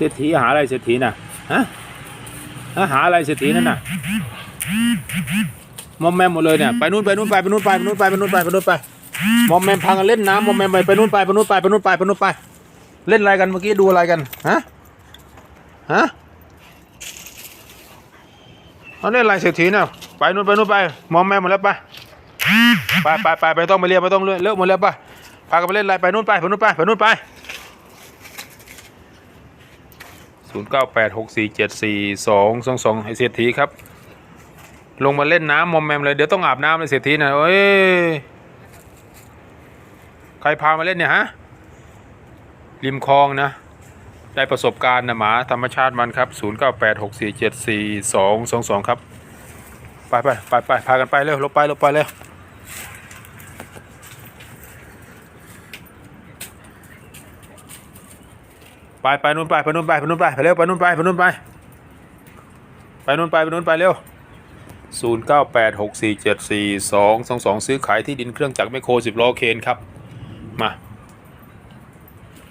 เศรษฐีหาอะไรเศรษฐีน่ะฮะหาอะไรเศรษฐีนั่นน่ะมอมแมมหมดเลยเนี่ยไปนู่นไปนู่นไปไปนู่นไปไปนู่นไปไปนู่นไปไปนู่นไปมอมแมมพังกันเล่นน้ำมอมแมมไปไปนู่นไปไปนู่นไปไปนู่นไปไปนู่นไป เล่นอะไรกันเมื่อกี้ดูอะไรกันฮะฮะเขาเล่นอะไรเศรษฐีเนี่ยไปนู่นไปนู่นไปมอมแมมหมดแล้วไปไปไปไปไปต้องไปเรียนไม่ต้องเลิกเลิกหมดแล้วไปพากันไปเล่นอะไรไปนู่นไปไปนู่นไปไปนู่นไป 0986474222ไอเสียทีครับ ลงมาเล่นน้ำมอมแมมเลย เดี๋ยวต้องอาบน้ำเลยเสียทีนะเอ้ย ใครพามาเล่นเนี่ยฮะ ริมคลองนะ ได้ประสบการณ์นะหมาธรรมชาติมันครับ 0986474222 ครับ ไปไปไปไปพากันไปเร็วลบไปลบไปเร็ว ไปไปนู่นไปไปนู่นไปไปนู่นไปไปเร็วไปนู่นไปไปนู่นไปไปนู่นไปไปนู่นไปเร็วศูนย์เก้าแปดหกสี่เจ็ดสี่สองสองสองซื้อขายที่ดินเครื่องจักรไมโครสิบล้อเคนครับ มา